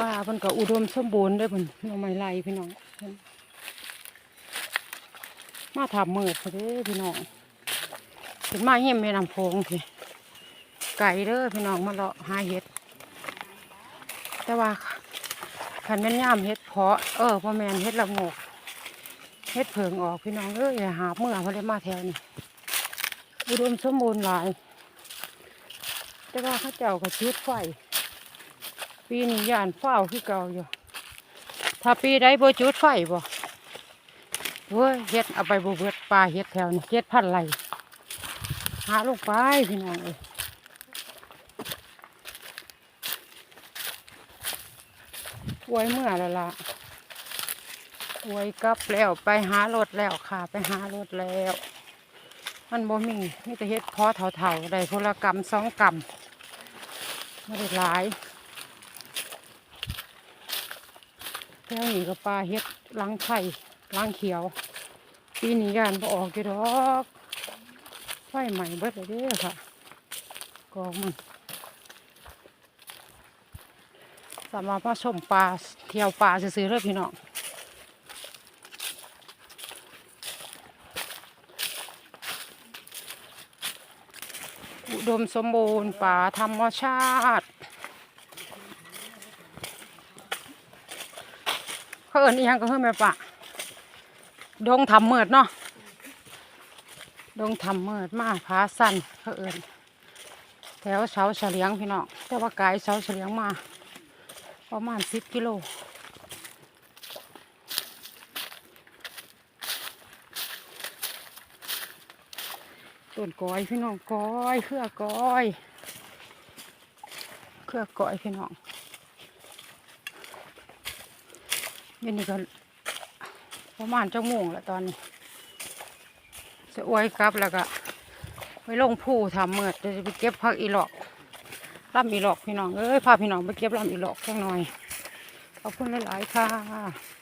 ป่ามันก็อุดมสมบูรณ์ด้อเพิ่นน่องไม้ไล่พี่น้อง มาถามมืดเด้อพี่น้องเป็นมาเยี่ยมแม่น้ำโพงพี่ไก่เด้อพี่น้องมาเลาะหาเห็ด แต่ว่าคันแม่นย่ามเห็ดเพาะเออพ่อแม่นเห็ดละงกเห็ดเผิงออกพี่น้องเอ้ยอย่าหาเมื่อเพอได้มาแถวนี้อุดมสมบูรณ์หลาย แต่ว่าเขาเจ้าก็จุดไฟ ปีนี้ยานเฝ้าคือเก่าอยู่ ถ้าปีใดบ่จุดไฟบ่เว้ยเฮ็ดเอาไปบ่เบิดปลาเฮ็ดแถวนี้เฮ็ดพันไรหาลงไปพี่น้องเอ้ยไว้เมื่อแล้วล่ะไว้กลับแล้วไปหารถแล้วค่ะ ไปหารถแล้ว มันบ่มีมีแต่เฮ็ดเพอเถาๆได้พละกรรมสองกรรมไม่ได้หลาย แถวนี้ก็ปลาเฮ็ดล้างไข่ล้างเขียวปีนี้ยานบ่ออกอยู่ดอกไฟใหม่เบิดเลยเด้อค่ะกองมันสามารถมาชมปลาเที่ยวปลาซื้อๆเลยพี่น้องอุดมสมบูรณ์ป่าธรรมชาติ เขาเอิญอีหยังก็เพิ่มแม่ปะดงทำเมิดเนาะดงทำเมิดมาพาสั้นเขาเอิญแถวเสาเฉลียงพี่น้องแต่ว่าไกลเสาเฉลียงมาประมาณสิบกิโลต้นก้อยพี่น้องก้อยเครือก้อยเครือก้อยพี่น้อง ยันนี่ก็ประมาณจังโมงแล้วตอนนี้ จะอวยกลับแล้วก็ไปลงผู้ทำเมือจะไปเก็บผักอีหลอกร่ำอีหลอกพี่น้องเอ้ยพาพี่น้องไปเก็บร่ำอีหลอกสักหน่อยขอบคุณหลายๆค่ะ